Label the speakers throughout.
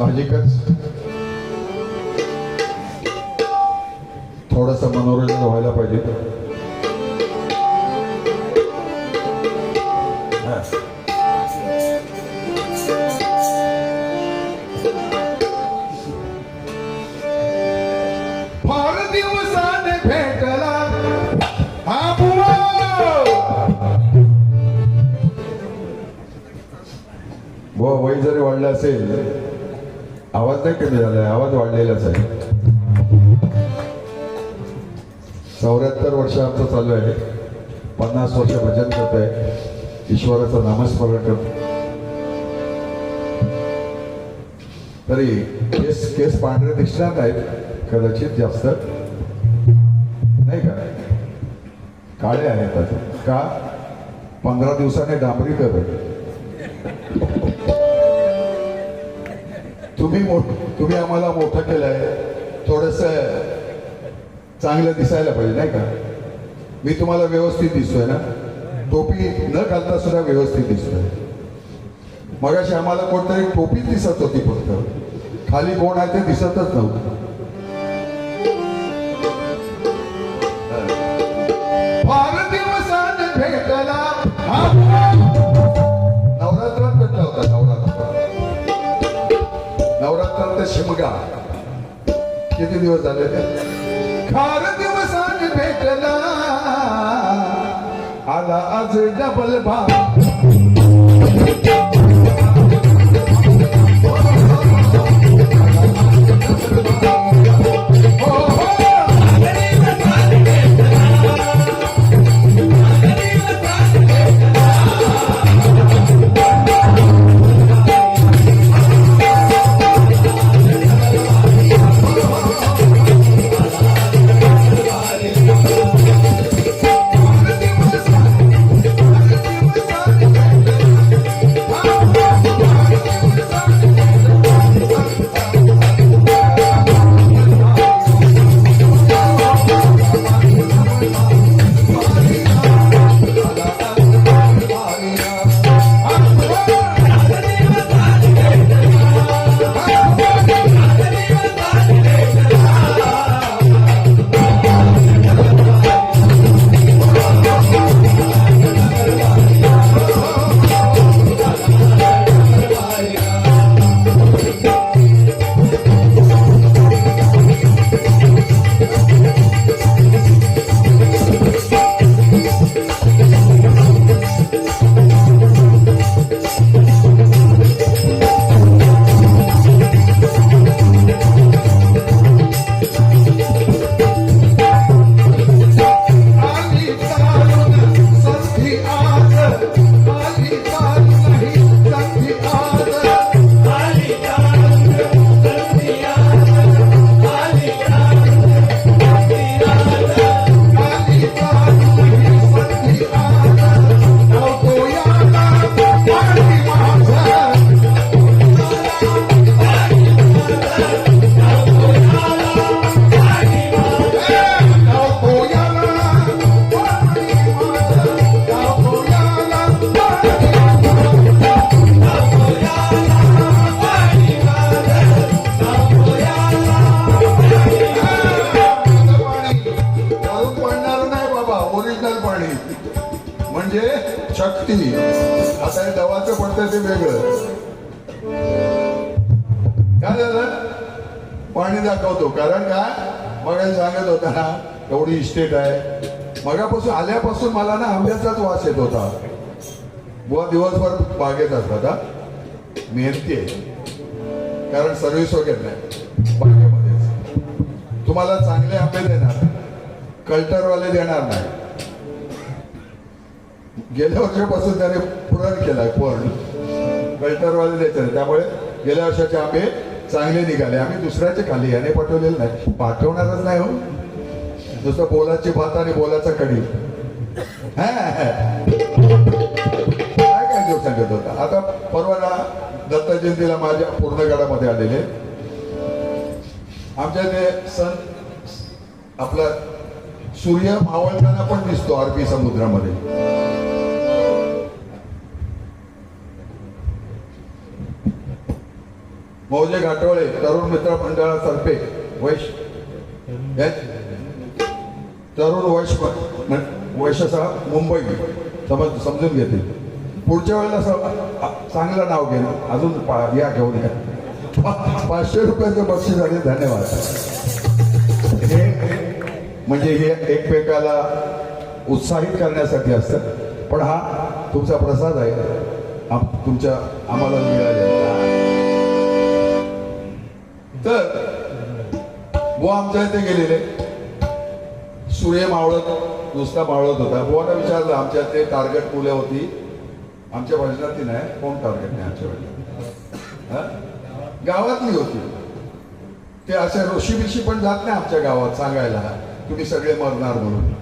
Speaker 1: साहजिकच थोडस मनोरंजन व्हायला पाहिजे. वय जरी वाढलं असेल आवाज नाही कमी झालाय आवाज वाढलेलाच आहे. चौऱ्याहत्तर वर्ष आमचं चालू आहे. पन्नास वर्ष भजन करत आहे. ईश्वराचं नामस्मरण करत तरी केस केस पांढरे दिसणार नाहीत. कदाचित जास्त. नाही का? काळे आहेत का? पंधरा दिवसाने डांबरी कर तुम्ही मोठ तुम्ही आम्हाला मोठं आहे थोडस चांगलं दिसायला पाहिजे नाही का? मी तुम्हाला व्यवस्थित दिसतोय ना? टोपी न घालता सुद्धा व्यवस्थित दिसतोय. मगाशी आम्हाला कोणतरी टोपी दिसत होती फक्त. खाली कोण आहे ते दिसतच नव्हतं. नवरात्रात ते शिमगा किती दिवस झाले ते फार दिवसाने भेटला आला आज डबल भाग हो, शक्ती. आता हे दवाचं पडतं ते वेगळं. काय झालं? पाणी दाखवतो. कारण काय मग सांगत होता ना एवढी इस्टेट आहे. मगापासून आल्यापासून मला ना आंब्याचाच वास येत होता. बुवा दिवसभर बागेत असतात हा. मेहनती आहे. कारण सर्व्हिस वगैरे नाही. बागेमध्ये तुम्हाला चांगले आंबे देणार. कल्टरवाले देणार नाही. गेल्या वर्षापासून त्याने पुरण केलाय पण कल्टरवाले द्यायचे त्यामुळे गेल्या वर्षाचे आंबे चांगले निघाले. आम्ही दुसऱ्याचे खाली याने पाठवलेलं नाही. पाठवणारच नाही हो. नुसतं बोलाची भात आणि बोलाचा कडी. हा. काय काय देऊ सांगत होता? आता परवा दत्त जयंतीला माझ्या पूर्णगडामध्ये आलेले. आमच्या ते सण आपला सूर्य मावळताना पण दिसतो अरबी समुद्रामध्ये. मौजे घाटोळे तरुण मित्र मंडळातर्फे वैश तरुण वैश वैशसा मुंबई. समज समजून घेतील पुढच्या वेळेला स- चांगलं नाव घेईन अजून पा- या घेऊन या पाचशे रुपयाचं बक्षीस आणि धन्यवाद. हे म्हणजे हे एकमेकाला उत्साहित करण्यासाठी असतं. पण हा तुमचा प्रसाद आहे. तुमच्या आम्हाला मिळालेला. तर बुवा आमच्या इथे गेलेले. सूर्य मावळत नुसता मावळत होता. बुवाला विचारलं आमच्या ते टार्गेट मुले होती? आमच्या भजनातली नाही. कोण टार्गेट नाही आमच्या भाषणात गावातली होती. ते अशा ऋषी बिशी पण जात नाही आमच्या गावात सांगायला. तुम्ही सगळे मरणार म्हणून.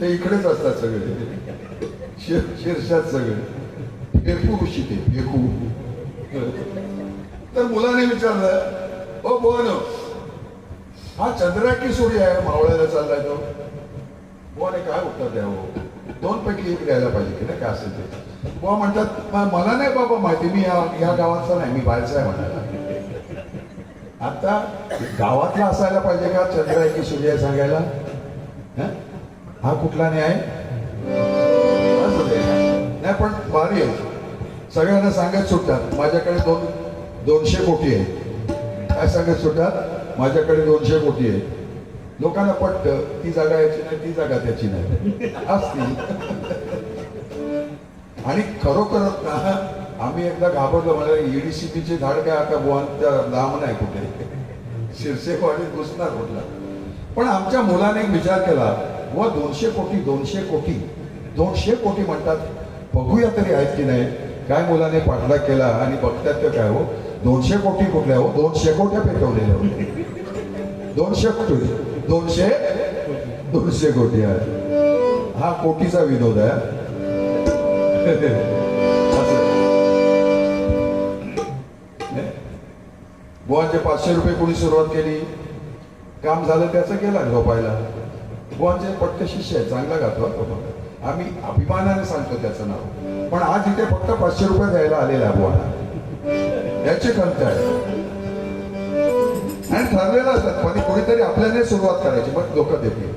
Speaker 1: ते इकडेच असतात सगळे. शिर शिरशात सगळे. फेकू ऋषी ते फेकू तर मुलाने विचारलं ओ बोन हा चंद्रा की सूर्य आहे मावळ्याला चाललाय तो. बोन काय उत्तर द्यावं? दोन पैकी एक द्यायला पाहिजे की नाही? काय असेल ते? बुवा म्हणतात मला नाही बाबा माहिती मी या या गावाचा नाही मी बाहेरचा आहे म्हणायला. आता गावातला असायला पाहिजे का चंद्र आहे की सूर्य आहे सांगायला? हं? हा कुठला न्याय? नाही पण भारी आहे. सगळ्यांना सांगत सुटतात. माझ्याकडे दोन दोनशे कोटी आहे काय सांगत सुद्धा माझ्याकडे दोनशे कोटी आहे लोकांना पटतं ती जागा याची नाही ती जागा त्याची नाही. असती आणि खरोखर ना आम्ही एकदा घाबरलो मला ईडीसीपीचे झाड काय आता बुवांच्या लांब नाही कुठे. शिरसेवाडीत घुसणार कुठला. पण आमच्या मुलाने एक विचार केला व दोनशे कोटी दोनशे कोटी. दोनशे कोटी म्हणतात बघूया तरी आहेत की नाही. काय मुलाने पाठलाग केला आणि बघतात ते काय हो? दोनशे कोटी कुठल्या हो? दोनशे कोट्या पेटवलेल्या होत्या दोनशे कोटी. दोनशे? दोनशे कोटी आहे हा कोटीचा विनोद आहे असं. बुवांचे पाचशे रुपये कोणी सुरुवात केली? काम झालं त्याचं गेला झोपायला. बुवांचे पट्ट शिष्य आहे चांगला गातो आम्ही अभिमानाने सांगतो त्याचं नाव. पण आज इथे फक्त पाचशे रुपये द्यायला आलेला आहे बुवाला. याची खंत आहे आणि ठरलेलं असतात पण कोणीतरी आपल्याने सुरुवात करायची मग लोक देतील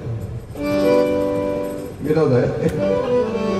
Speaker 1: विनोद आहे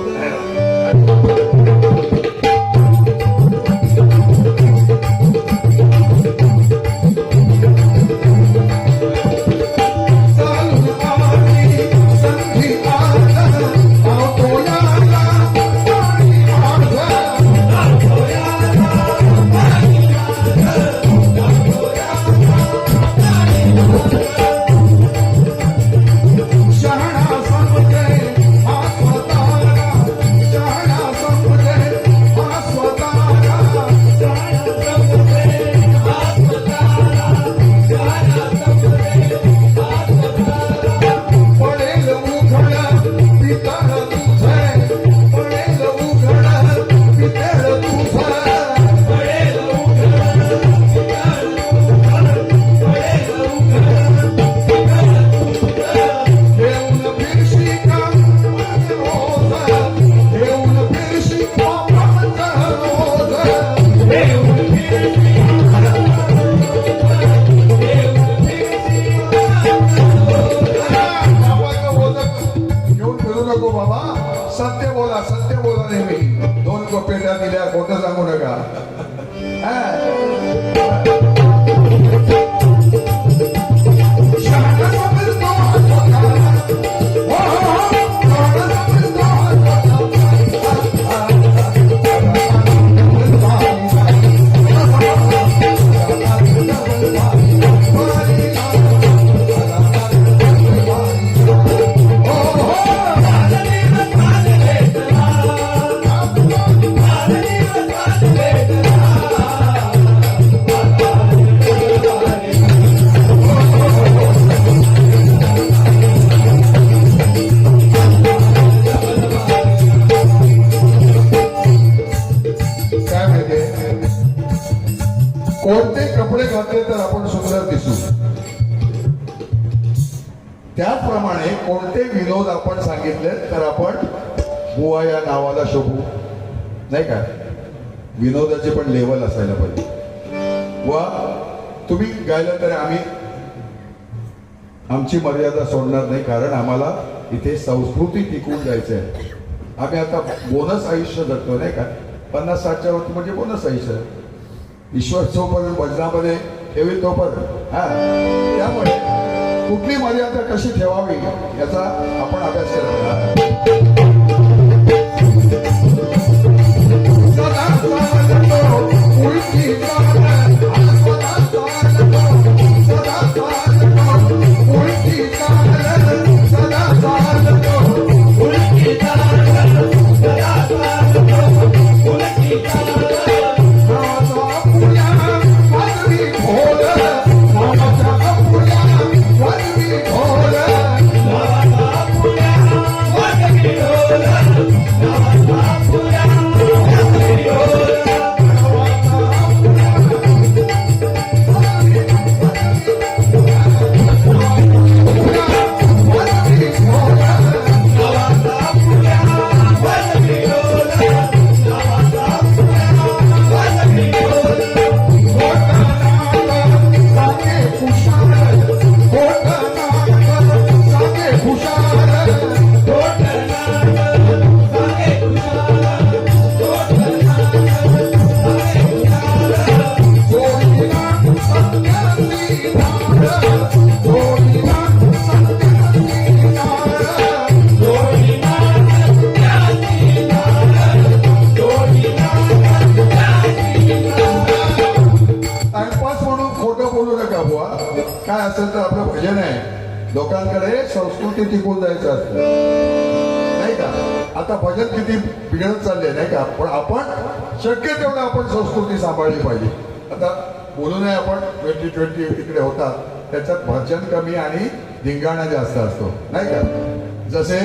Speaker 1: त्याचप्रमाणे कोणते विनोद आपण सांगितले तर आपण बुवा या नावाला शोभू. नाही का? विनोदाचे पण लेवल असायला पाहिजे. व तुम्ही गायलं तरी आम्ही आमची मर्यादा सोडणार नाही कारण आम्हाला इथे संस्कृती टिकून जायचं आहे आम्ही आता बोनस आयुष्य जगतो नाही का? पन्नास साठच्या वरती म्हणजे बोनस आयुष्य. ईश्वर जोपर्यंत भजनामध्ये ठेवी तोपर्यंत. हा. त्यामुळे कुठली मर्यादा कशी ठेवावी याचा आपण अभ्यास केला आता किती बिघडत चालले नाही का? पण आपण शक्य तेवढं आपण संस्कृती सांभाळली पाहिजे. आता बोलू नये आपण ट्वेंटी ट्वेंटी इकडे होतात त्याच्यात भजन कमी आणि धिंगाणा जास्त असतो नाही का? जसे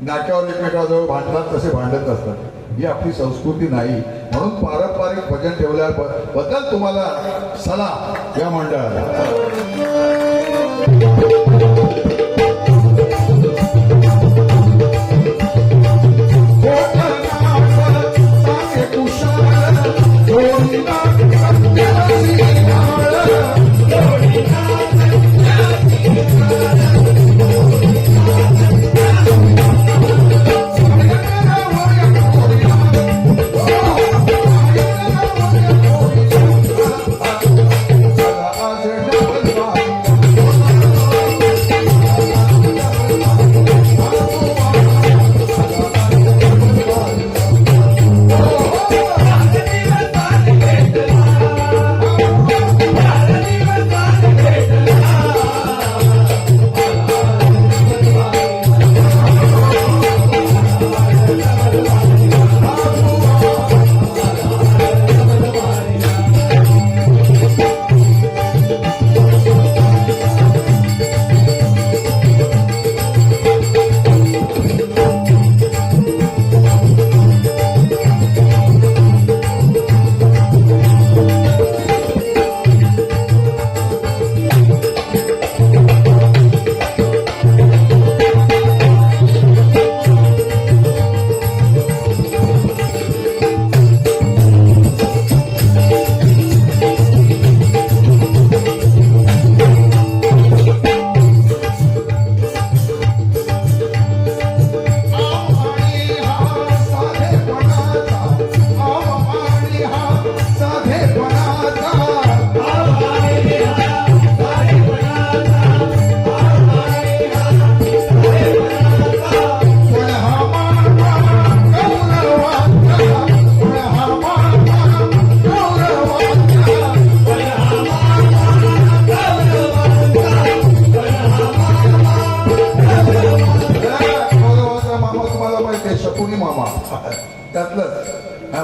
Speaker 1: नाक्यावर एकमेकाजवळ भांडतात तसे भांडत असतात. ही आपली संस्कृती नाही. म्हणून पारंपरिक भजन ठेवल्याबद्दल तुम्हाला सलाम या मंडळाला.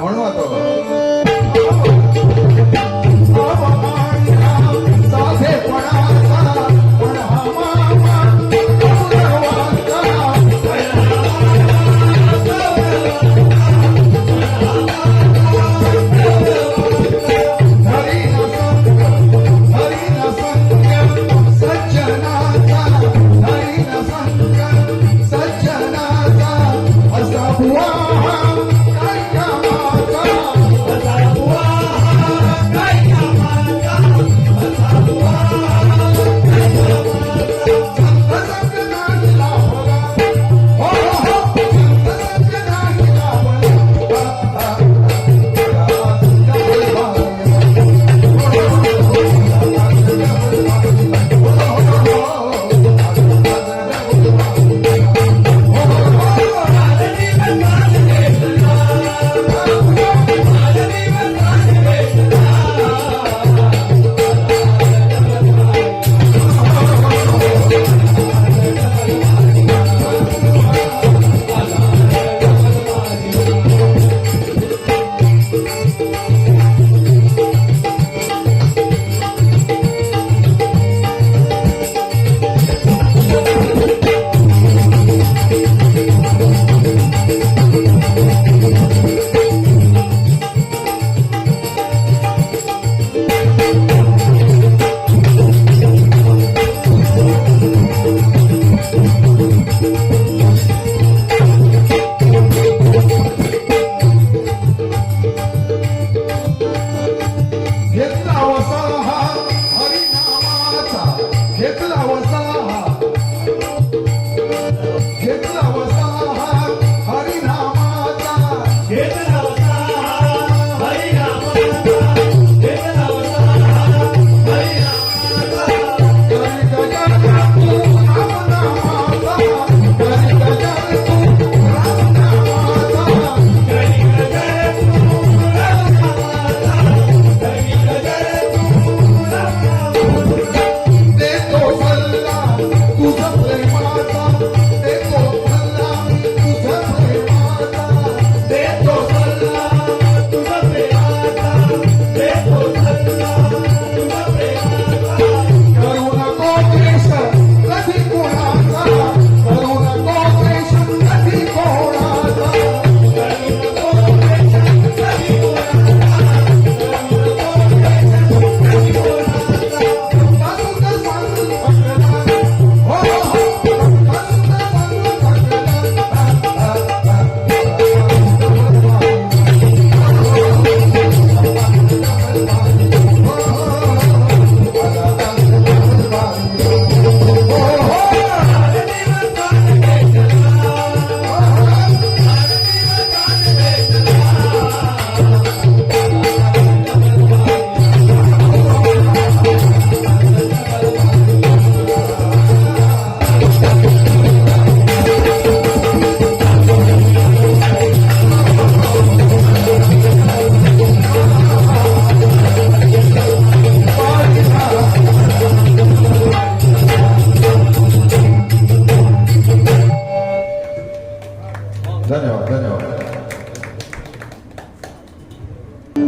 Speaker 2: 얼마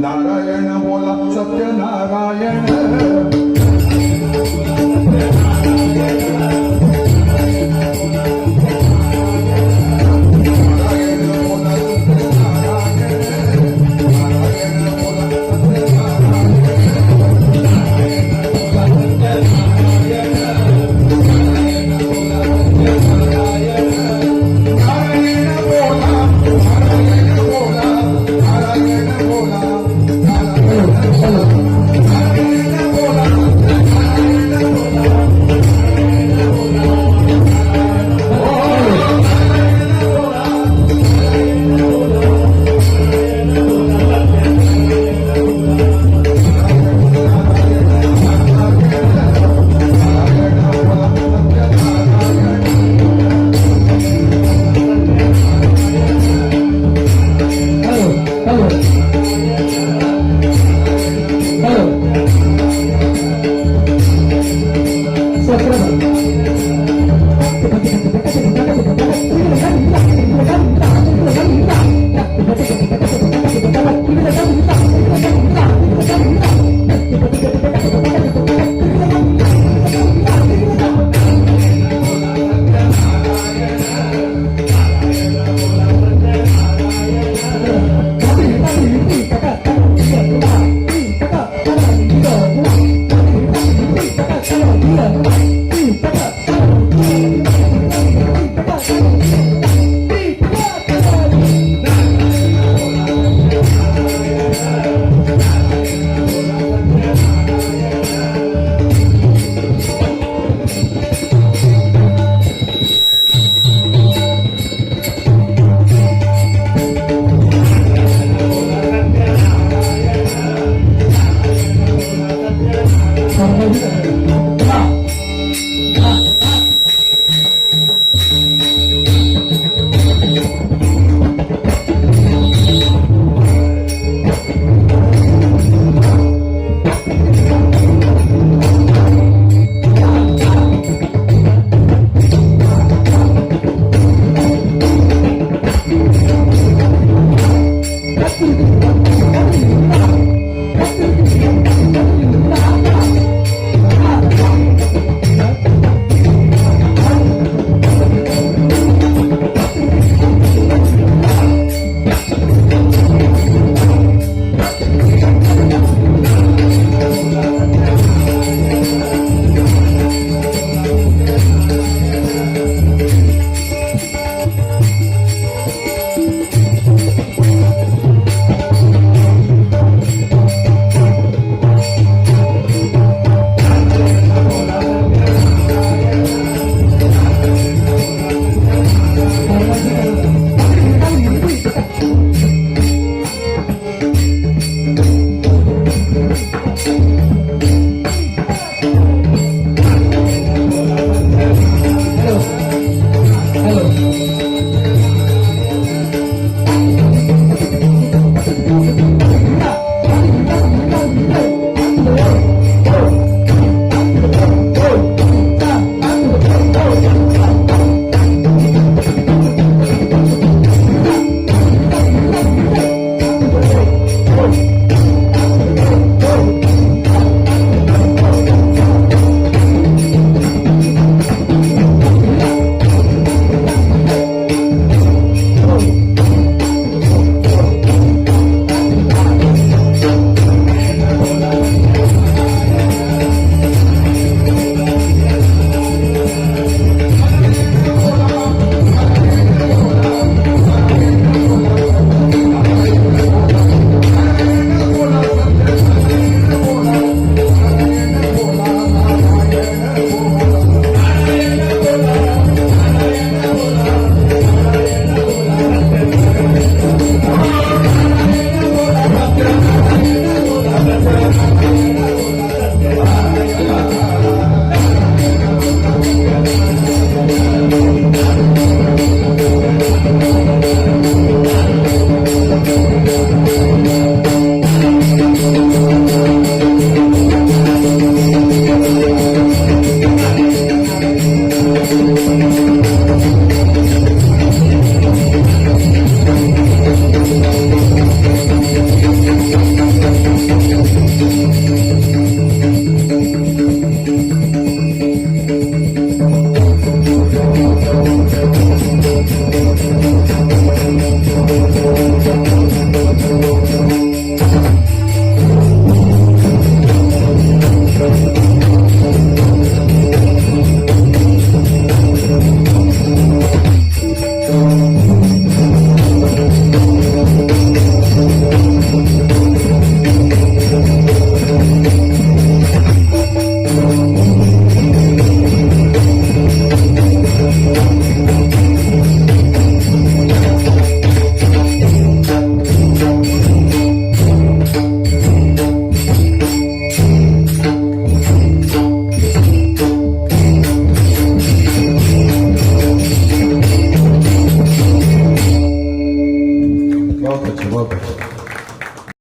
Speaker 2: नारायण बोला
Speaker 1: सत्यनारायण.